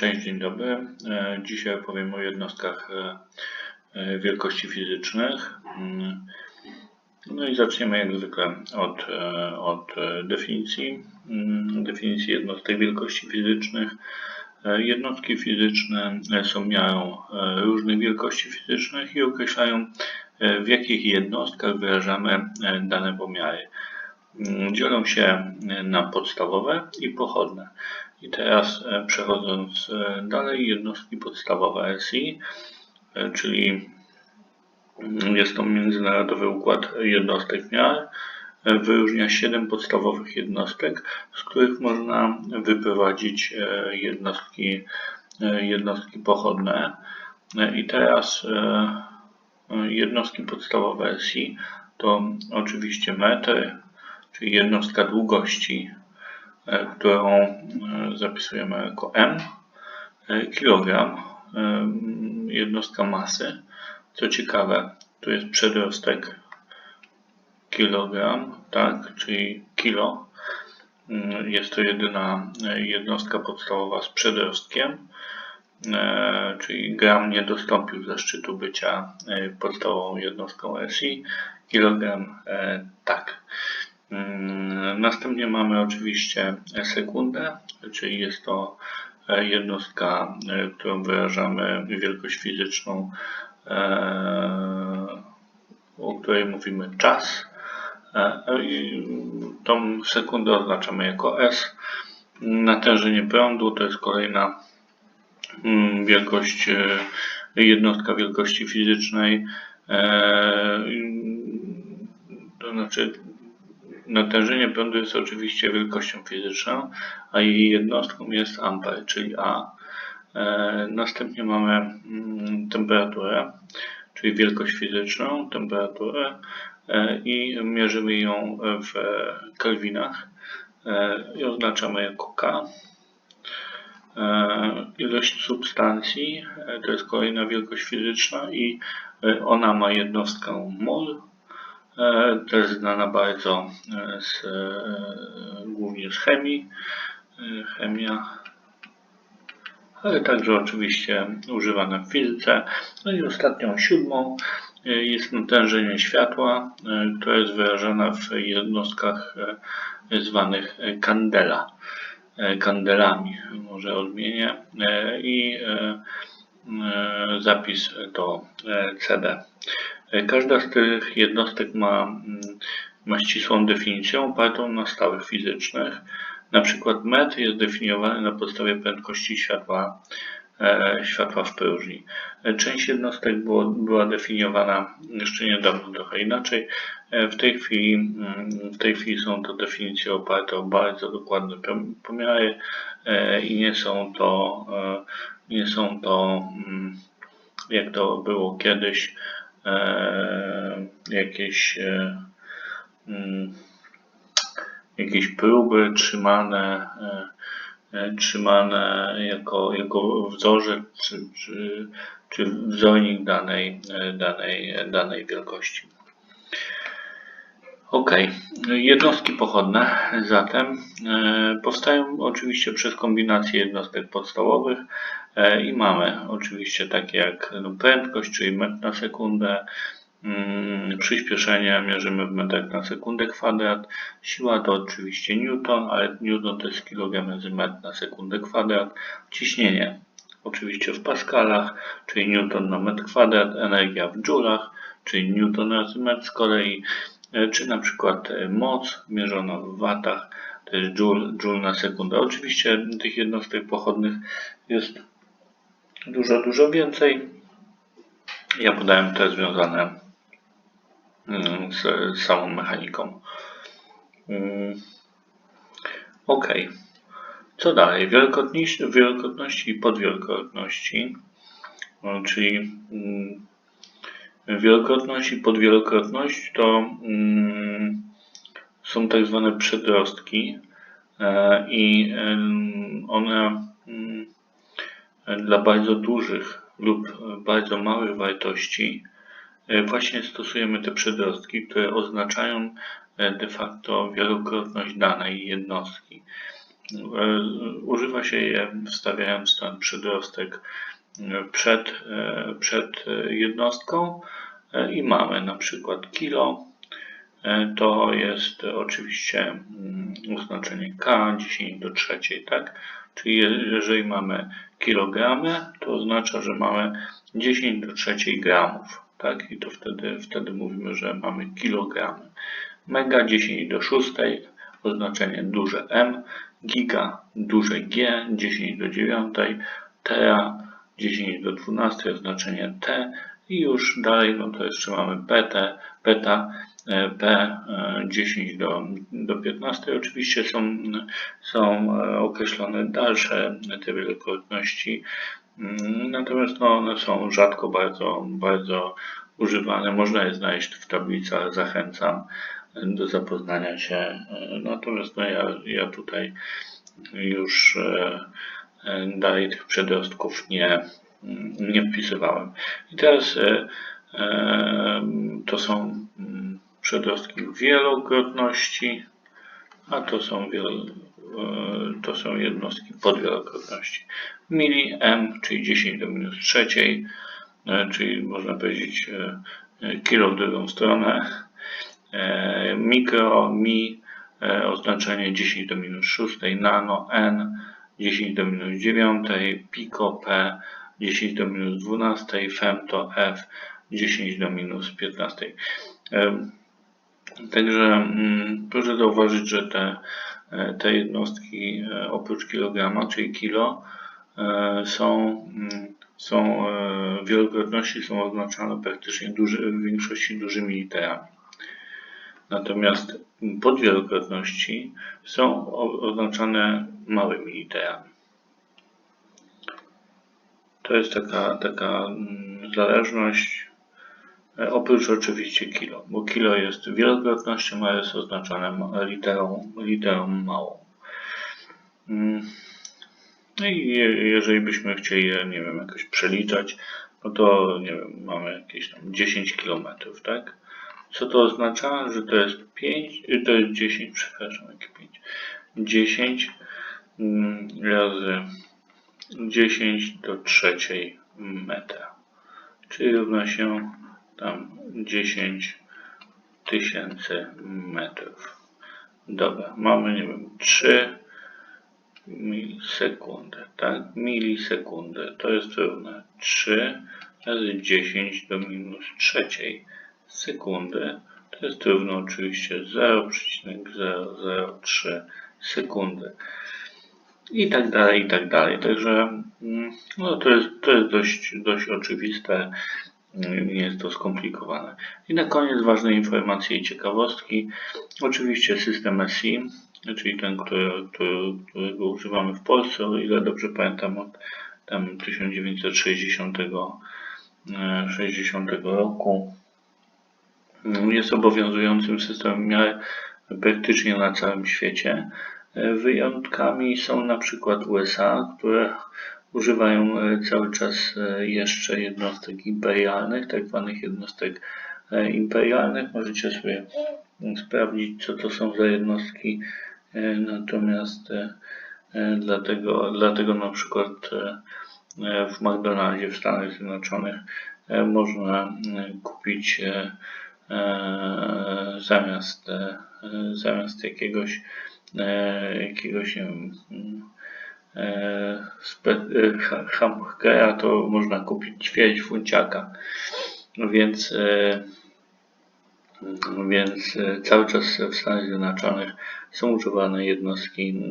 Cześć, dzień dobry. E, Dzisiaj opowiem o jednostkach e, e, wielkości fizycznych. Mm, No i zaczniemy jak zwykle od, od definicji. Mm, Definicji jednostek wielkości fizycznych. Jednostki fizyczne są miarą różnych wielkości fizycznych i określają w jakich jednostkach wyrażamy dane pomiary. Mm, Dzielą się na podstawowe i pochodne. I teraz e, przechodząc e, dalej, jednostki podstawowe SI, e, czyli mm, jest to międzynarodowy układ jednostek miar, wyróżnia 7 podstawowych jednostek, z których można wyprowadzić jednostki, jednostki pochodne. I teraz jednostki podstawowe SI to oczywiście metr, czyli jednostka długości którą e, zapisujemy jako m, e, kilogram, e, jednostka masy. Co ciekawe, tu jest przedrostek kilogram, tak, czyli kilo. Mm, Jest to jedyna e, jednostka podstawowa z przedrostkiem, e, czyli gram nie dostąpił zaszczytu bycia e, podstawową jednostką SI, kilogram e, tak. Mm, Następnie mamy oczywiście sekundę, czyli jest to e, jednostka, e, którą wyrażamy wielkość fizyczną, e, o której mówimy czas. I Tą sekundę oznaczamy jako S. Natężenie prądu to jest kolejna mm, wielkość, jednostka wielkości fizycznej. To znaczy natężenie prądu jest oczywiście wielkością fizyczną, a jej jednostką jest amper, czyli A. E, Następnie mamy mm, temperaturę, czyli wielkość fizyczną, temperaturę e, i mierzymy ją w kelwinach e, i oznaczamy jako K. Ilość substancji to jest kolejna wielkość fizyczna i ona ma jednostkę mol. E, Też znana bardzo e, z, e, głównie z chemii. Chemia, ale także oczywiście używana w fizyce. No i ostatnią siódmą jest natężenie światła, e, która jest wyrażana w jednostkach zwanych kandela. Kandelami, może odmienię. I zapis to CD. E, Każda z tych jednostek ma, mm, ma ścisłą definicję opartą na stałych fizycznych. Na przykład metr jest definiowany na podstawie prędkości światła, e, światła w próżni. E, Część jednostek było, była definiowana jeszcze niedawno trochę inaczej. W tej chwili, mm, w tej chwili są to definicje oparte o bardzo dokładne pom- pomiary i nie są to, nie są to mm, jak to było kiedyś, jakieś, e, mm, jakieś próby trzymane, e, e, trzymane jako, jako wzorzec czy, czy, czy wzornik danej, e, danej, danej wielkości. Ok, jednostki pochodne zatem e, powstają oczywiście przez kombinację jednostek podstawowych e, i mamy oczywiście takie jak no, prędkość, czyli metr na sekundę, mm, przyspieszenie mierzymy w metrach na sekundę kwadrat, siła to oczywiście newton, ale newton to jest kilogram razy metr na sekundę kwadrat, ciśnienie oczywiście w paskalach, czyli newton na metr kwadrat, energia w joulach, czyli newton razy metr z kolei, e, czy na przykład e, moc mierzona w watach, to jest joule, joule na sekundę. Oczywiście tych jednostek pochodnych jest dużo, dużo więcej. Ja podałem te związane mm, z, samą mechaniką. Mm, Ok. Co dalej? Wielokrotności, wielokrotności i podwielokrotności, no, czyli mm, wielokrotność i podwielokrotność to są tak zwane przedrostki e, i one dla bardzo dużych lub bardzo małych wartości e, właśnie stosujemy te przedrostki, które oznaczają e, de facto wielokrotność danej jednostki. Używa się je wstawiając ten przedrostek przed, przed jednostką i mamy na przykład kilo. To jest oczywiście mm, oznaczenie K 10 do trzeciej, tak? Czyli jeżeli mamy kilogramy, to oznacza, że mamy 10 do trzeciej gramów, tak? I to wtedy, wtedy mówimy, że mamy kilogramy. Mega 10 do szóstej, oznaczenie duże M, giga duże G, 10 do dziewiątej, tera 10 do 12, oznaczenie T i już dalej, no to jeszcze mamy PT, beta, P10 do, do 15. Oczywiście są, są określone dalsze te wielokrotności, natomiast no, one są rzadko bardzo, bardzo używane. Można je znaleźć w tablicy, ale zachęcam do zapoznania się. Natomiast no, ja, ja tutaj już dalej tych przedrostków nie, nie wpisywałem. I teraz to są przedrostki wielokrotności, a to są, wiel, e, to są jednostki podwielokrotności. Mili m, czyli 10 do minus trzeciej, e, czyli można powiedzieć e, kilo w drugą stronę. Mikro, mi, oznaczenie 10 do minus 6, nano, n, 10 do minus 9, pico, p, 10 do minus 12, femto, f, 10 do minus 15. Także mm, proszę zauważyć, że te, e, te jednostki e, oprócz kilograma, czyli kilo, e, są, mm, są wielokrotności są oznaczane praktycznie duży, w większości dużymi literami. Natomiast podwielokrotności są oznaczane małymi literami. To jest taka, taka mm, zależność oprócz oczywiście kilo, bo kilo jest wielokrotnością, a jest oznaczone literą, literą małą. Mm. No i jeżeli byśmy chcieli je, nie wiem, jakoś przeliczać, no to nie wiem, mamy jakieś tam 10 km, tak? Co to oznacza? Że to jest 5, y, to jest 10, przepraszam, jakie 5? 10 mm, razy 10 do trzeciej metra, czyli równa się tam 10 tysięcy metrów. Dobra, mamy, nie wiem, 3 milisekundy, tak? Milisekundy to jest równe 3 razy 10 do minus trzeciej sekundy. To jest równo oczywiście 0,003 sekundy. I tak dalej, i tak dalej. Także mm, no, to jest, to jest dość, dość oczywiste jest to skomplikowane. I na koniec ważne informacje i ciekawostki. Oczywiście system SI, czyli ten, który, który, którego używamy w Polsce, o ile dobrze pamiętam, od tam 1960 60 roku. Jest obowiązującym systemem miary praktycznie na całym świecie. Wyjątkami są na przykład USA, które używają e, cały czas e, jeszcze jednostek imperialnych, tak zwanych jednostek e, imperialnych. Możecie sobie sprawdzić, co to są za jednostki. Natomiast dlatego, dlatego na przykład w McDonaldzie w Stanach Zjednoczonych można kupić zamiast, zamiast jakiegoś, jakiegoś nie wiem, hamburgera to można kupić ćwierć funciaka. No więc, e, więc cały czas w Stanach Zjednoczonych są używane jednostki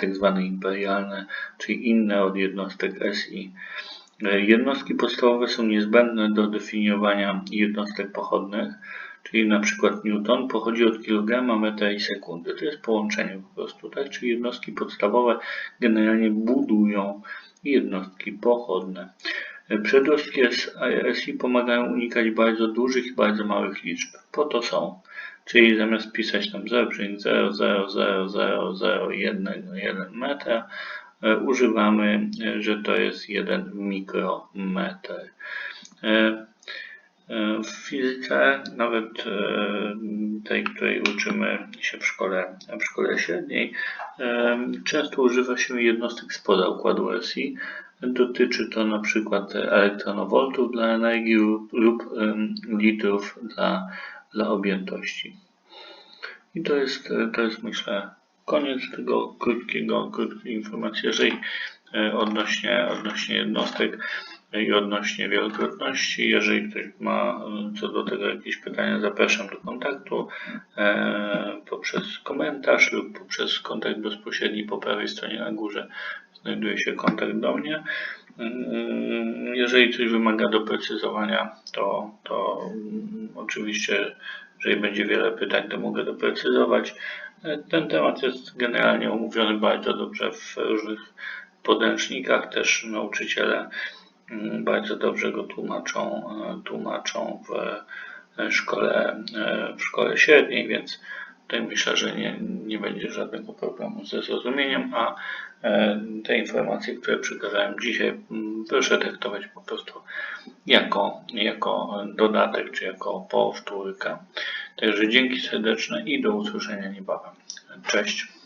tak zwane imperialne, czyli inne od jednostek SI. Jednostki podstawowe są niezbędne do definiowania jednostek pochodnych, czyli na przykład Newton pochodzi od kilograma metra i sekundy. To jest połączenie po prostu, tak? Czyli jednostki podstawowe generalnie budują jednostki pochodne. Przedrostki SI pomagają unikać bardzo dużych i bardzo małych liczb. Po to są. Czyli zamiast pisać tam 0,0000001 metra, e, używamy, że to jest 1 mikrometr. E, E, W fizyce, nawet e, tej, której uczymy się w szkole, w szkole średniej, e, często używa się jednostek spoza układu SI. Dotyczy to na przykład elektronowoltów dla energii lub- litrów dla, dla objętości. I to jest, to jest myślę koniec tego krótkiego, krótkiej informacji. Jeżeli odnośnie, odnośnie jednostek i odnośnie wielokrotności, jeżeli ktoś ma e, co do tego jakieś pytania, zapraszam do kontaktu e, poprzez komentarz lub poprzez kontakt bezpośredni po prawej stronie na górze znajduje się kontakt do mnie. Mm, Jeżeli coś wymaga doprecyzowania, to, to oczywiście, jeżeli będzie wiele pytań, to mogę doprecyzować. E, Ten temat jest generalnie omówiony bardzo dobrze w różnych podręcznikach. Też nauczyciele bardzo dobrze go tłumaczą, e, tłumaczą w e, szkole, e, w szkole średniej, więc tutaj myślę, że nie, nie będzie żadnego problemu ze zrozumieniem, a te informacje, które przekazałem dzisiaj, mm, proszę traktować po prostu jako, jako dodatek, czy jako powtórkę. Także dzięki serdeczne i do usłyszenia niebawem. Cześć.